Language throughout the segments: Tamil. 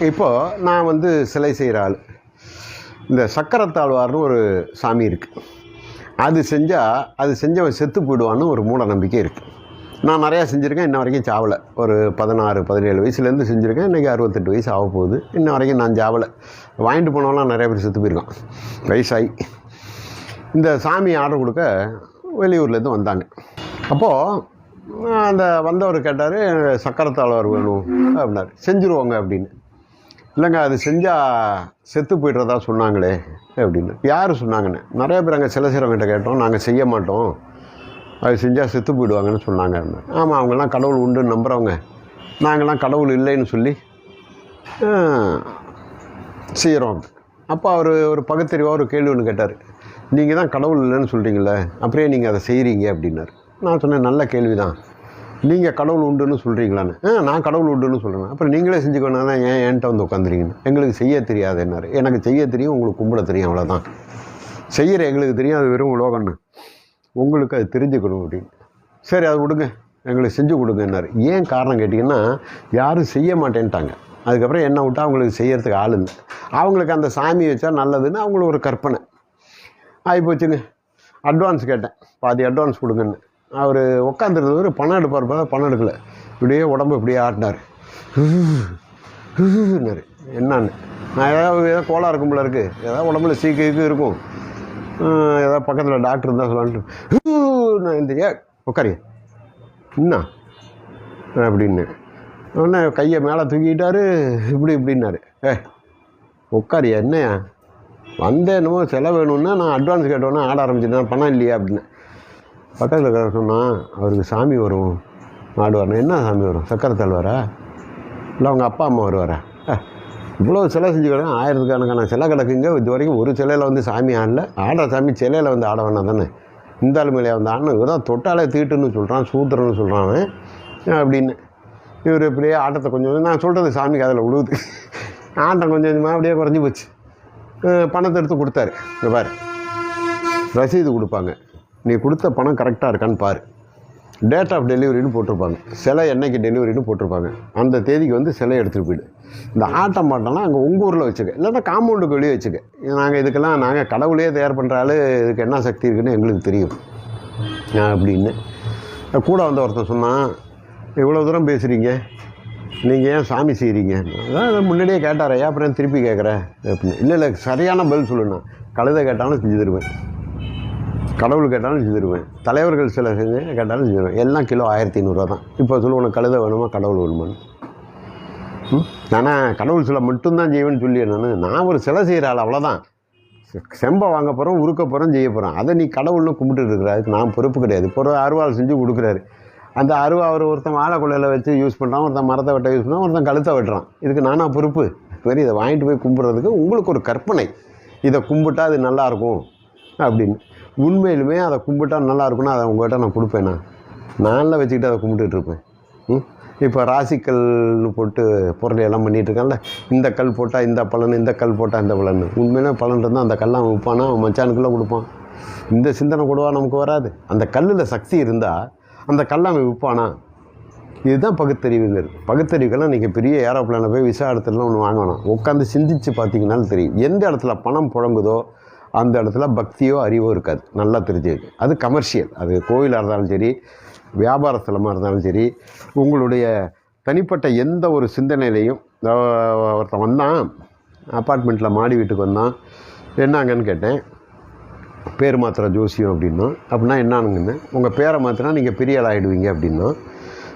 இப்போது நான் வந்து சிலை செய்கிற ஆள். இந்த சக்கரத்தாழ்வார்னு ஒரு சாமி இருக்குது அது செஞ்சால் அது செஞ்சவன் செத்து போயிடுவான்னு ஒரு மூட நம்பிக்கை இருக்குது நான் நிறையா செஞ்சுருக்கேன். இன்ன வரைக்கும் சாவலை. ஒரு பதினாறு பதினேழு வயசுலேருந்து செஞ்சுருக்கேன். இன்றைக்கி அறுபத்தெட்டு வயசு ஆக போகுது. இன்ன வரைக்கும் நான் சாவலை. வாங்கிட்டு போனவெல்லாம் நிறைய பேர் செத்து போயிருக்கான். வயசாகி இந்த சாமி ஆர்டர் கொடுக்க வெளியூர்லேருந்து வந்தாங்க. அப்போது அந்த வந்தவர் கேட்டார் சக்கரத்தாழ்வார் வேணும் அப்படின்னாரு. செஞ்சுருவோங்க அப்படின்னு. இல்லைங்க அது செஞ்சால் செத்து போய்ட்றதா சொன்னாங்களே அப்படின்னு. யார் சொன்னாங்கன்னு? நிறைய பேர் அங்கே சில சிறவங்கிட்ட கேட்டோம். நாங்கள் செய்ய மாட்டோம். அது செஞ்சால் செத்து போயிடுவாங்கன்னு சொன்னாங்க. ஆமாம் அவங்கெல்லாம் கடவுள் உண்டுன்னு நம்புகிறவங்க நாங்கள்லாம் கடவுள் இல்லைன்னு சொல்லி செய்கிறோம் அப்போ அவர் ஒரு பகுத்தறிவாக ஒரு கேள்வி ஒன்று கேட்டார். நீங்கள் தான் கடவுள் இல்லைன்னு சொல்கிறீங்களே அப்படியே நீங்கள் அதை செய்கிறீங்க அப்படின்னாரு. நான் சொன்னேன் நல்ல கேள்வி தான் நீங்கள் கடவுள் உண்டுன்னு சொல்கிறீங்களான்னு ஆ நான் கடவுள் உண்டுன்னு சொல்கிறேன் அப்புறம் நீங்களே செஞ்சுக்கணும் தான் ஏன் என்கிட்ட வந்து உட்காந்துருங்கன்னு எங்களுக்கு செய்ய தெரியாது என்னாரு. எனக்கு செய்ய தெரியும் உங்களுக்கு கும்பிட தெரியும் அவ்வளோதான் செய்கிற எங்களுக்கு தெரியும் அது வெறும் உலோகம்னு. உங்களுக்கு அது தெரிஞ்சுக்கணும் அப்படின்னு. சரி அது கொடுங்க எங்களுக்கு செஞ்சு கொடுங்கன்னாரு ஏன் காரணம் கேட்டிங்கன்னா யாரும் செய்ய மாட்டேன்ட்டாங்க. அதுக்கப்புறம் என்ன விட்டால் அவங்களுக்கு செய்யறதுக்கு ஆள் இல்லை. அவங்களுக்கு அந்த சாமி வச்சா நல்லதுன்னு அவங்களுக்கு ஒரு கற்பனை. ஆகி போச்சுங்க அட்வான்ஸ் கேட்டேன். பாதி அட்வான்ஸ் கொடுங்கன்னு. அவர் உட்காந்துருந்தவர் பணம் எடுப்பார் பார்த்தா பணம் எடுக்கலை. இப்படியே உடம்பு இப்படியே ஆட்டினார். ஹுன்னாரு என்னன்னு? நான் ஏதாவது ஏதாவது கோலாக இருக்கும் போல இருக்குது ஏதாவது உடம்புல சீக்கிரம் இருக்கும். ஏதாவது பக்கத்தில் டாக்டர் இருந்தால் சொல்லான்ட்டு. நான் இந்த ஏ உட்காரியா என்ன அப்படின்னு. உடனே கையை மேலே தூக்கிட்டாரு. இப்படி இப்படின்னாரு. ஏ உட்காரியா என்னையா? வந்தேனுமோ செலவு வேணும்னா நான் அட்வான்ஸ் கேட்டோன்னே ஆட ஆரம்பிச்சிட்டேன் பணம் இல்லையா? அப்படின்னு. பக்கத்தில் இருக்கிற சொன்னால் அவருக்கு சாமி வரும் ஆடுவார் என்ன சாமி வரும்? சக்கரை தள்ளுவாரா இல்லை அவங்க அப்பா அம்மா வருவாரா? இவ்வளோ சிலை செஞ்சு செஞ்சுக்கிறேன் ஆயிரத்துக்கணக்கான சிலை கிடக்குங்க இது வரைக்கும் ஒரு சிலையில் வந்து சாமி ஆடல. ஆடுற சாமி சிலையில் வந்து ஆட வேணாம் தானே? இந்த ஆளுமையிலே வந்து ஆடணும். இவர் தான் தொட்டாலே தீட்டுன்னு சொல்கிறான் சூத்திரன்னு சொல்கிறான் அப்படின்னு? இவர் இப்படியே ஆட்டத்தை கொஞ்சம் கொஞ்சம் நான் சொல்கிறது சாமிக்கு அதில் உழுவுது. ஆட்டம் கொஞ்சம் கொஞ்சமாக அப்படியே குறைஞ்சி போச்சு. பணத்தை எடுத்து கொடுத்தாரு. இங்க பாரு. ரசீது கொடுப்பாங்க. நீ கொடுத்த பணம் கரெக்டாக இருக்கான்னு பாரு. டேட் ஆஃப் டெலிவரின்னு போட்டிருப்பாங்க. சிலை என்னைக்கு டெலிவரின்னு போட்டிருப்பாங்க. அந்த தேதிக்கு வந்து சிலை எடுத்துகிட்டு போயிடு. இந்த ஆட்டம் பாட்டம்லாம் அங்கே உங்கள் ஊரில் வச்சுக்க. இல்லைன்னா காம்பவுண்டுக்கு வெளியே வச்சுக்க. நாங்கள் இதுக்கெல்லாம் நாங்கள் கடவுளே தயார் பண்ணுற ஆளு இதுக்கு என்ன சக்தி இருக்குன்னு எங்களுக்கு தெரியும். அப்படின்னு. கூட வந்த ஒருத்தன் சொன்னான் இவ்வளோ தூரம் பேசுகிறீங்க நீங்கள் ஏன் சாமி செய்கிறீங்க அதான் முன்னாடியே கேட்டார். ஐயா அப்புறம் திருப்பி கேட்குறேன் அப்படின்னு. இல்லை இல்லை சரியான பதில் சொல்லுண்ணா. கழுதை கேட்டாலும் செஞ்சு தருவேன். கடவுள் கேட்டாலும் செஞ்சுருவேன். தலைவர்கள் சில செஞ்சு கேட்டாலும் செஞ்சுருவேன். எல்லாம் கிலோ ஆயிரத்தி ஐநூறுரூவா தான். இப்போ சொல்லு உனக்கு வேணுமா? கடவுள் வேணுமான்னு. ஆனால் கடவுள் சிலை மட்டும்தான் செய்வேன்னு சொல்லி நான். நான் ஒரு சிலை செய்கிற ஆள் அவ்வளோதான் செ- செம்பை வாங்க போகிறோம் உருக்க போகிறோம் செய்ய போகிறோம் அதை நீ கடவுள்னு கும்பிட்டு இருக்கிற அதுக்கு நான் பொறுப்பு கிடையாது. இப்போ அருவாள் செஞ்சு கொடுக்குறாரு. அந்த அருவா அவர் ஒருத்தன் வாழைக்குள்ளையில் வச்சு யூஸ் பண்ணுறான் ஒருத்தன் மரத்தை வெட்ட யூஸ் பண்ணுறான் ஒருத்தன் கழுத்தை வெட்டுறான். இதுக்கு நானா பொறுப்பு? சரி இதை வாங்கிட்டு போய் கும்பிட்றதுக்கு உங்களுக்கு ஒரு கற்பனை. இதை கும்பிட்டா அது நல்லாயிருக்கும் அப்படின்னு. உண்மையிலுமே அதை கும்பிட்டா நல்லா இருக்கும்னா அதை உங்கள்கிட்ட நான் கொடுப்பேண்ணா நானில் வச்சுக்கிட்டு அதை கும்பிட்டுட்டு இருப்பேன். ம்? இப்போ ராசிக்கல்னு போட்டு பொருளை எல்லாம் பண்ணிகிட்ருக்கான்ல இந்த கல் போட்டால் இந்த பலன் இந்த கல் போட்டால் இந்த பலன். உண்மையிலே பலன் இருந்தால் அந்த கல்லாம் விற்பானா? அவன் மச்சானுக்குள்ளே கொடுப்பான். இந்த சிந்தனை கூடவா நமக்கு வராது. அந்த கல்லில் சக்தி இருந்தால் அந்த கல்லை அவன் விற்பானா? இதுதான் பகுத்தறிவுங்கிறது. பகுத்தறிவுக்கெல்லாம் நீங்கள் பெரிய ஏரோப்ளானில் போய் விசா இடத்துலலாம் ஒன்று வாங்கணும் உட்காந்து சிந்திச்சு பார்த்தீங்கன்னாலும் தெரியும். எந்த இடத்துல பணம் புழங்குதோ அந்த இடத்துல பக்தியோ அறிவோ இருக்காது. நல்லா தெரிஞ்சுக்கு அது கமர்ஷியல் அது கோயிலாக இருந்தாலும் சரி வியாபார ஸ்தலமாக இருந்தாலும் சரி உங்களுடைய தனிப்பட்ட எந்த ஒரு சிந்தனையிலையும் ஒருத்தன் வந்தான் அப்பார்ட்மெண்ட்டில் மாடி வீட்டுக்கு வந்தான் என்னங்கன்னு கேட்டேன். பேர் மாத்திர ஜோசியம் அப்படின்னா அப்படின்னா என்னானுங்கன்னு உங்கள் பேரை மாத்திரா நீங்கள் பெரிய ஆள் ஆகிடுவீங்க அப்படின்னா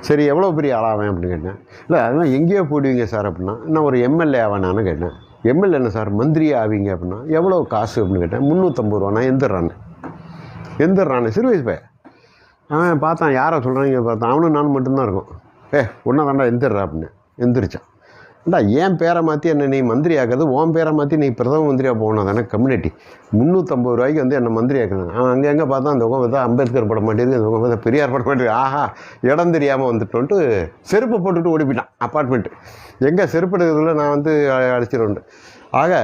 சரி எவ்வளோ பெரிய ஆளாவேன் அப்படின்னு கேட்டேன். இல்லை அதெல்லாம் எங்கேயோ போடுவீங்க சார் அப்படின்னா நான் ஒரு எம்எல்ஏ ஆவேனான்னு கேட்டேன். எம்எல்ஏ என்ன சார்? மந்திரியே ஆவீங்க அப்படின்னா எவ்வளோ காசு அப்படின்னு கேட்டேன். முந்நூற்றம்பது ரூபா நான் எந்திரான்னு எந்திரான்னு சிறு வயசு பையன். அவன் பார்த்தான் யாரை சொல்கிறாங்க பார்த்தான். அவனும் நானும் மட்டும்தான் இருக்கும். ஏ ஒன்றா தாண்டா எந்திரா அப்படின்னு. எந்திரிச்சான். ஏண்டா ஏன் பேரை மாற்றி என்ன நீ மந்திரி ஆக்குறது ஓன் பேரை மாற்றி நீ பிரதம மந்திரியாக போகணும். தானே கம்யூனிட்டி முந்நூற்றம்பது ரூபாய்க்கு வந்து என்னை மந்திரி ஆக்கணும் அவன் அங்கே எங்கே பார்த்தா அந்த உகம் பார்த்தா அம்பேத்கர் படம் மாட்டேங்குது அந்த உகம் பார்த்தா பெரியார் படம் மாட்டேங்குது ஆஹா இடம் தெரியாமல் வந்துட்டோன்ட்டு செருப்பு போட்டுட்டு ஓடி போயிட்டான் அப்பார்ட்மெண்ட்டு எங்கே செருப்பு எடுக்கிறதுல நான் வந்து அடிச்சிடுவேன் ஆக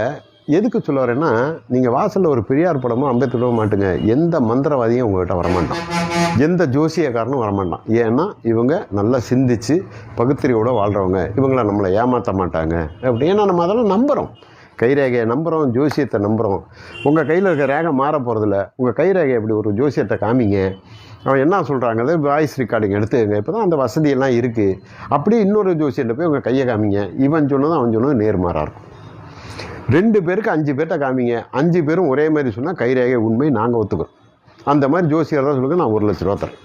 எதுக்கு சொல்ல வரேன்னா நீங்கள் வாசலில் ஒரு பெரியார் படமோ அம்பேத்கரோ மாட்டுங்க. எந்த மந்திரவாதியும் உங்கள்கிட்ட வரமாட்டான். எந்த ஜோசியக்காரனும் வரமாட்டான். ஏன்னா இவங்க நல்லா சிந்திச்சு பகுத்தறிவோட வாழ்கிறவங்க இவங்கள நம்மளை ஏமாற்ற மாட்டாங்க. அப்படி. ஏன்னா நம்ம அதெல்லாம் நம்புகிறோம் கைரேகையை நம்புகிறோம் ஜோசியத்தை நம்புகிறோம் உங்கள் கையில் இருக்க ரேகை மாற போகிறதில்ல உங்கள் கைரேகை இப்படி ஒரு ஜோசியத்தை காமிங்க. அவன் என்ன சொல்கிறாங்க வாய்ஸ் ரெக்கார்டிங் எடுத்துக்கங்க. இப்போ தான் அந்த வசதியெல்லாம் இருக்குது அப்படியே இன்னொரு ஜோசியர்கிட்ட போய் உங்கள் கையை காமிங்க. இவன் சொன்னதும் அவன் சொன்னதும் நேர்மாறாக இருக்கும். ரெண்டு பேருக்கு அஞ்சு பேர்ட்ட காமிங்க. அஞ்சு பேரும் ஒரே மாதிரி சொன்னால் கைரேகை உண்மை நாங்கள் ஒத்துக்கிறோம். அந்த மாதிரி ஜோசியர் தான் சொல்லுங்கள் நான் ஒரு லட்ச ரூபா தரேன்.